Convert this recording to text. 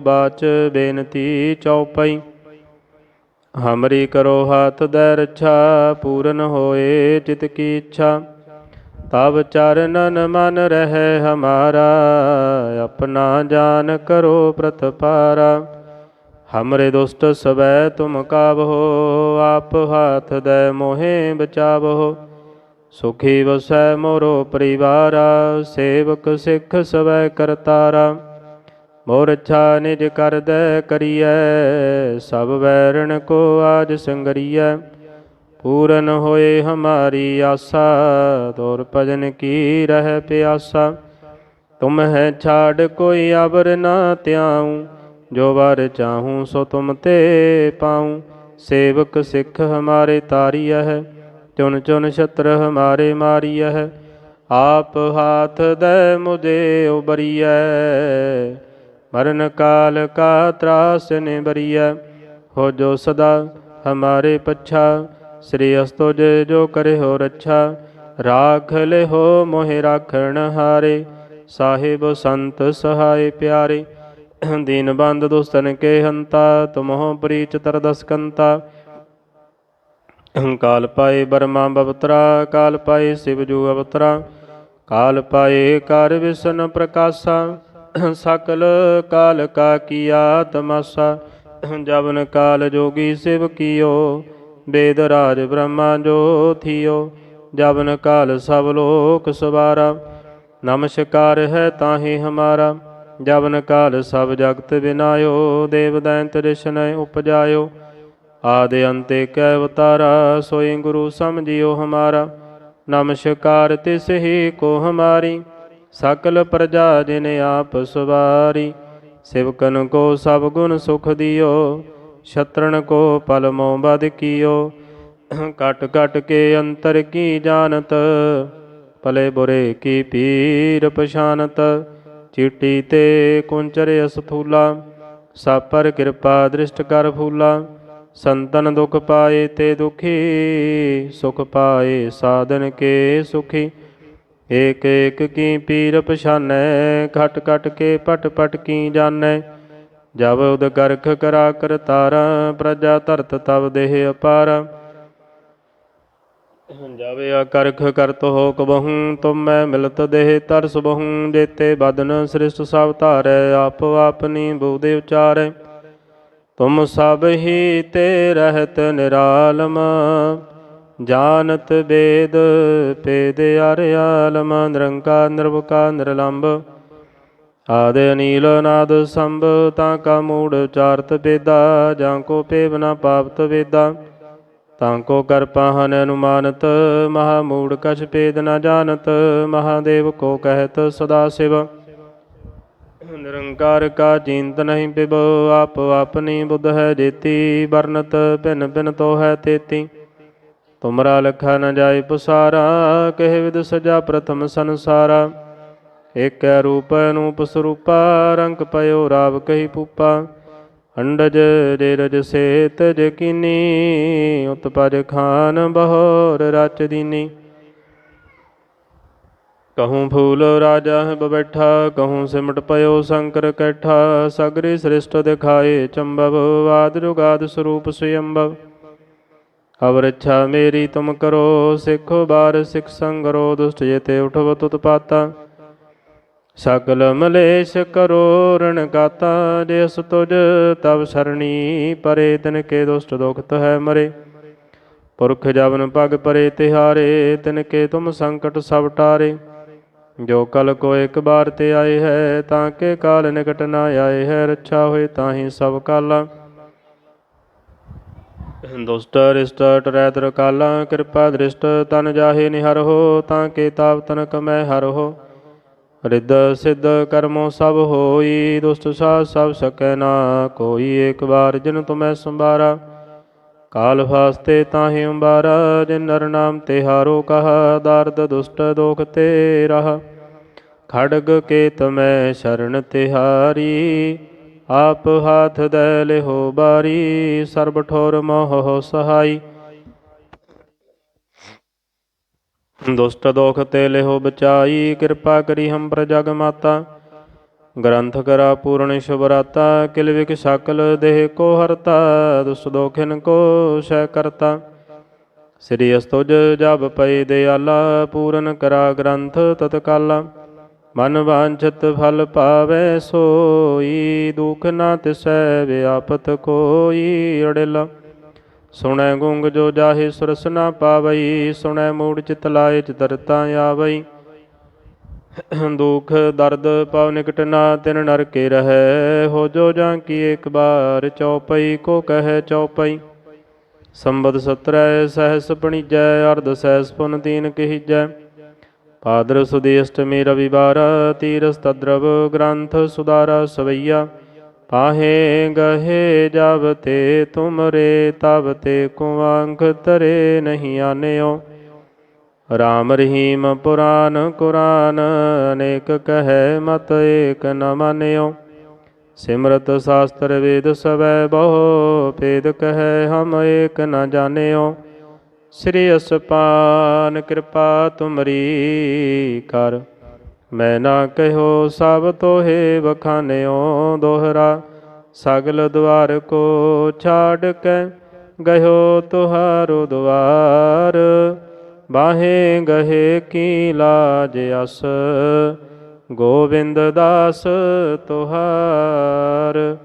ਬਾਚ ਬੇਨਤੀ ਚਉਪਈ ਹਮਰੀ ਕਰੋ ਹਾਥ ਦੈ ਰੱਛਾ, ਪੂਰਨ ਹੋਏ ਚਿਤ ਕੀ ਇੱਛਾ। ਤਬ ਚਰਨਨ ਮਨ ਰਹਿ ਹਮਾਰਾ, ਆਪਣਾ ਜਾਨ ਕਰੋ ਪ੍ਰਤਪਾਰਾ। ਹਮਰੇ ਦੁਸ਼ਟ ਸਵੈ ਤੁਮ ਕਾਬਹੋ ਆਪ ਹਾਥ ਦੈ ਮੋਹਿ ਬਚਾਵਹੋ ਸੁਖੀ ਵਸੈ ਮੋਰੋ ਪਰਿਵਾਰਾ, ਸੇਵਕ ਸਿੱਖ ਸਵੈ ਕਰਤਾਰਾ। ਮੋਰ ਇੱਛਾ ਨਿਜ ਕਰਦੈ ਕਰੀਐ, ਸਭ ਵੈਰਣ ਕੋ ਆਜ ਸੰਗਰੀਐ। ਪੂਰਨ ਹੋਏ ਹਮਾਰੀ ਆਸਾ, ਤੋਰ ਭਜਨ ਕੀ ਰਹਿ ਪਿਆਸਾ। ਤੁਮ ਹੈ ਛਾੜ ਕੋਈ ਅਬਰ ਨਾ ਧਿਆਉ, ਜੋ ਵਰ ਚਾਹੂੰ ਸੋ ਤੁਮ ਤੇ ਪਾਉ। ਸੇਵਕ ਸਿੱਖ ਹਮਾਰੇ ਤਾਰੀਐ ਹੈ ਚੁਨ ਚੁਨ ਛਤਰ ਹਮਾਰੇ ਮਾਰੀਐ। ਆਪ ਹਾਥ ਦੈ ਮੁਝੇ ਉਬਰੀਐ ਮਰਨ ਕਾਲ ਕਾ ਤਰਾਸ ਨਿਬਰੀਐ ਹੋ ਜੋ ਸਦਾ ਹਮਾਰੇ ਪਛਾ, ਸ੍ਰੀ ਅਸਤੁਜ ਜੋ ਕਰੇ ਹੋ ਰੱਛਾ, ਰਾਖ ਲੈ ਹੋ ਮੋਹਿ ਰਾਖਣ ਹਾਰੇ, ਸਾਹਿਬ ਸੰਤ ਸਹਾਇ ਪਿਆਰੇ, ਦੀਨ ਬੰਦ ਦੁਸਤਨ ਕੇ ਹੰਤਾ, ਤੁਮਹੁ ਪ੍ਰੀਚ ਤਰਦਸਕੰਤਾ ਕਾਲ ਪਾਏ ਬਰਮਾ ਬਵਤਰਾ, ਕਾਲ ਪਾਏ ਸਿਵ ਜੂ ਅਵਤਰਾ, ਕਾਲ ਪਾਏ ਕਰ ਵਿਸ਼ਨ ਪ੍ਰਕਾਸ਼ਾ ਸਕਲ ਕਾਲ ਕਾ ਕੀਆ ਤਮਾਸਾ, ਜਵਨ ਕਾਲ ਜੋਗੀ ਸਿਵ ਕੀਓ, ਵੇਦ ਰਾਜ ਬ੍ਰਹਮਾ ਜੋ ਥਿਓ, ਜਵਨ ਕਾਲ ਸਭ ਲੋਕ ਸਵਾਰਾ, ਨਮਸਕਾਰ ਹੈ ਤਾਹੀ ਹਮਾਰਾ, ਜਵਨ ਕਾਲ ਸਭ ਜਗਤ ਬਿਨਾਇਓ, ਦੇਵ ਦੈਂਤ ਰਿਸ਼ਨੈ ਉਪਜਾਇਓ, ਆਦਿ ਅੰਤੇ ਕੈ ਅਵਤਾਰਾ, ਸੋਈ ਗੁਰੂ ਸਮਝਿਓ ਹਮਾਰਾ, ਨਮਸਕਾਰ ਤਿਸ ਹੀ ਕੋ ਹਮਾਰੀ ਸਕਲ ਪ੍ਰਜਾ ਜਿਨ ਆਪ ਸਵਾਰੀ, ਸਿਵਕਨ ਕੋ ਸਭ ਗੁਣ ਸੁਖ ਦਿਓ ਛਤਰਨ ਕੋ ਪਲ ਮੋ ਬਦ ਕੀਓ ਕਟ ਕਟ ਕੇ ਅੰਤਰ ਕੀ ਜਾਣਤ, ਭਲੇ ਬੁਰੇ ਕੀ ਪੀਰ ਪਛਾਨਤ, ਚੀਟੀ ਤੇ ਕੁੰਚਰ ਅਸਥੂਲਾ, ਸਾਪਰ ਕਿਰਪਾ ਦ੍ਰਿਸ਼ਟ ਕਰ ਫੂਲਾ, ਸੰਤਨ ਦੁਖ ਪਾਏ ਤੇ ਦੁਖੀ, ਸੁਖ ਪਾਏ ਸਾਧਨ ਕੇ ਸੁਖੀ ਏਕ ਏਕ ਕੀ ਪੀਰ ਪਛਾਨੈ ਘਟ ਘਟ ਕੇ ਪਟ ਪਟ ਕੀ ਜਾਣੈ। ਜਬ ਉਦ ਕਰਖ ਕਰਾ ਕਰਤਾਰ ਪ੍ਰਜਾ ਧਰਤ ਤਬ ਦੇਹ ਅਪਾਰ। ਜਾਵੇ ਆ ਕਰਖ ਕਰਤ ਹੋ ਕਬਹੂ ਤੁਮ ਮੈਂ ਮਿਲਤ ਦੇਹ ਤਰਸ ਬਹੂ। ਜੇਤੇ ਬਦਨ ਸ੍ਰਿਸ਼ਟ ਸਭ ਧਾਰੈ, ਆਪ ਆਪਨੀ ਬੂਦੇ ਉਚਾਰੈ। ਤੁਮ ਸਭ ਹੀ ਤੇ ਰਹਿਤ ਨਿਰਾਲਮ। ਜਾਣਤ ਬੇਦ ਪੇਦ ਅਰਿਆਲਮ ਨਿਰੰਕਾਰ, ਨਿਰਵਕਾਰ, ਨਿਰਲੰਭ। ਆਦਿ ਅਨੀਲ ਨਾਦ ਸੰਭ, ਤਾਂ ਕਾ ਮੂੜ ਚਾਰਤ ਬੇਦਾ ਜਾਂ ਕੋ ਪੇਵਨਾ ਪਾਪਤ ਵੇਦਾ। ਤਾਂ ਕੋ ਕਰ ਪਾਹਨ ਅਨੁਮਾਨਤ, ਮਹਾ ਮੂੜ ਕਛ ਪੇਦ ਨਾ ਜਾਣਤ, ਮਹਾਦੇਵ ਕੋ ਕਹਿਤ ਸਦਾ ਸਿਵ। ਨਿਰੰਕਾਰ ਕਾ ਚਿੰਤ ਨਹੀਂ ਬਿਬ ਆਪ ਆਪਨੀ ਬੁੱਧ ਹੈ ਜੇਤੀ ਵਰਨਤ ਭਿਨ ਭਿਨ ਤੋ ਹੈ ਤੇਤੀ। ਤੁਮਰਾ ਲਖਾ ਨ ਜਾਏ ਪਸਾਰਾ, ਕਹਿ ਵਿਦ ਸਜਾ ਪ੍ਰਥਮ ਸੰਸਾਰਾ। ਏਕੈ ਰੂਪ ਅਨੂਪ ਸਰੂਪਾ, ਰੰਗ ਪਇਓ ਰਾਵ ਕਹੀ ਪੂਪਾ ਅੰਡਜ ਦੇ ਰਜ ਸੇਤ ਜਕੀਨੀ ਉਤਪਜ ਖਾਨ ਬਹੋਰ ਰਚ ਦੀਨੀ। ਕਹੂੰ ਫੂਲ ਰਾਜਾ ਹੈ ਬੈਠਾ ਕਹੂੰ ਸਿਮਟ ਪਇਓ ਸ਼ੰਕਰ ਕੈਠਾ। ਸਗਰੇ ਸ੍ਰਿਸ਼ਟ ਦਿਖਾਏ ਚੰਬਵ, ਆਦ ਜੁਗਾਦ ਸਰੂਪ ਸੁਯੰਭਵ ਅਵਰ ਇੱਛਾ ਮੇਰੀ ਤੁਮ ਕਰੋ, ਸਿੱਖੋ ਬਾਰ ਸਿੱਖ ਸੰਗਰੋ ਦੁਸ਼ਟ ਜੇਤੇ ਉਠਵ ਤੁਤ ਪਾਤਾ। ਸਗਲ ਮਲੇਸ਼ ਕਰੋ, ਰਣ ਗਾਤਾ, ਜੇ ਤੁਜ ਤਬ ਸਰਣੀ ਪਰੇ, ਤਿਨ ਕੇ ਦੁਸ਼ਟ ਦੁਖਤ ਹੈ ਮਰੇ। ਪੁਰਖ ਜਵਨ ਪਗ ਪਰੇ, ਤਿਹਾਰੇ, ਤਿਨ ਕੇ ਤੁਮ ਸੰਕਟ ਸਭ ਟਾਰੇ। ਜੋ ਕਲ ਕੋ ਇੱਕ ਬਾਰ ਤੇ ਆਏ ਹੈ, ਤਾਂ ਕੇ ਕਾਲ ਨਿਕਟ ਨਾ ਆਏ ਹੈ, ਰੱਛਾ ਹੋਏ ਤਾਹੀ ਸਭ ਕਾਲਾ। ਦੁਸ਼ਟ ਰਿਸ਼ਟ ਟਰੈਤਰ ਕਾਲਾ ਕਿਰਪਾ ਦ੍ਰਿਸ਼ਟ, ਤਨ ਜਾਹੇ ਨਿਹਰ ਹੋ, ਤਾਂ ਕੇ ਤਾਪ ਤਨਕ ਮੈਂ ਹਰ ਹੋ। ਰਿੱਧ ਸਿੱਧ ਕਰਮੋ ਸਭ ਹੋਈ, ਦੁਸ਼ਟ ਸਾਧ ਸਭ ਸਕੈ ਨਾ ਕੋਈ। ਏਕ ਵਾਰ ਜਿਨ ਤੁਮੈ ਸੰਭਾਰਾ, ਕਾਲ ਫਾਸਤੇ ਤਾਹੀ ਅੰਬਾਰਾ। ਜਿਨ ਨਰ ਨਾਮ ਤੇ ਹਾਰੋ ਕਹਾ, ਦਰਦ ਦੁਸ਼ਟ ਦੋਖ ਤੇ ਰਹਾ। ਖੜਗ ਕੇ ਤਮੈ ਸ਼ਰਨ ਤਿਹਾਰੀ ਆਪ ਹਾਥ ਦੈ ਲਿਹੋ ਬਾਰੀ, ਸਰਬ ਠੋਰ ਮੋਹ ਸਹਾਈ। ਦੁਸ਼ਟ ਦੋਖ ਤੇ ਲਿਹੋ ਬਚਾਈ, ਕਿਰਪਾ ਕਰੀ ਹਮ ਪ੍ਰਜਗ ਮਾਤਾ। ਗ੍ਰੰਥ ਕਰਾ ਪੂਰਨ ਸ਼ੁਭਰਾਤਾ, ਕਿਲ ਵਿਕ ਸਕਲ ਦੇਹ ਕੋ ਹਰਤਾ ਦੁਸ ਦੋਖਿਨ ਕੋ ਸ਼ੈ ਕਰਤਾ। ਸ੍ਰੀ ਅਸਤੁਜ ਜਬ ਪਈ ਦਿਆਲਾ, ਪੂਰਨ ਕਰਾ ਗ੍ਰੰਥ ਤਤਕਾਲਾ। ਮਨ ਵਾਂਛਤ ਫਲ ਪਾਵੈ ਸੋਈ, ਦੁਖ ਨਾ ਤਿਸੈ ਵਿਆਪਤ ਕੋਈ ਅੜਿਲ। ਸੁਣੈ ਗੁੰਗ ਜੋ ਜਾਹੇ ਸੁਰਸ ਨਾ ਪਾਵਈ, ਸੁਣੈ ਮੂੜ ਚਿਤ ਲਾਏ ਚਿਤਰਤਾ ਆਵਈ। ਦੁਖ ਦਰਦ ਪਵ ਨਿਕਟ ਨਾ ਤਿਨ ਨਰ ਕੇ ਰਹੈ, ਹੋ ਜੋ ਜਾਂ ਕੀ ਇੱਕ ਬਾਰ ਚਉਪਈ ਕੋ ਕਹੈ ਚਉਪਈ ਸੰਬਦ ਸਤਰੈ ਸਹਿਸ ਪਣੀਜੈ, ਅਰਧ ਸਹਿਸ ਪੁਨ ਤੀਨ ਕਹੀਜੈ। ਭਾਦਰ ਸੁਦੀ ਅਸ਼ਟਮੀ ਰਵਿਵਾਰ ਤੀਰਸ ਤਦਰਵ ਗ੍ਰੰਥ ਸੁਦਾਰਾ ਸਵਈਆ ਪਾਹੇ ਗਹੇ ਜਬ ਤੇ ਤੁਮਰੇ ਤਬ ਤੇ ਕੁਵਾੰਕ ਤਰੇ ਨਹੀਂ ਆਨਿਓ ਰਾਮ ਰਹੀਮ ਪੁਰਾਨ ਕੁਰਾਨ ਅਨੇਕ ਕਹੈ ਮਤ ਏਕ ਨ ਮਾਨਿਓ ਸਿਮਰਤ ਸ਼ਾਸਤਰ ਵੇਦ ਸਵੈ ਬਹੁ ਭੇਦ ਕਹੈ ਹਮ ਏਕ ਨ ਜਾਣਿਓ ਸ੍ਰੀ ਅਸਪਾਨ ਕਿਰਪਾ ਤੁਮਰੀ ਕਰ। ਮੈਂ ਨਾ ਕਹਿਓ ਸਭ ਤੋਹੇ ਬਖਾਨਿਓ ਦੋਹਰਾ, ਸਗਲ ਦੁਆਰ ਕੋ ਛਾੜ ਕੇ ਗਇਓ ਤੁਹਾਰੋ ਦੁਆਰ। ਬਾਹੇ ਗਹੇ ਕੀ ਲਾਜ ਅਸ, ਗੋਬਿੰਦ ਦਾਸ ਤੁਹਾਰ।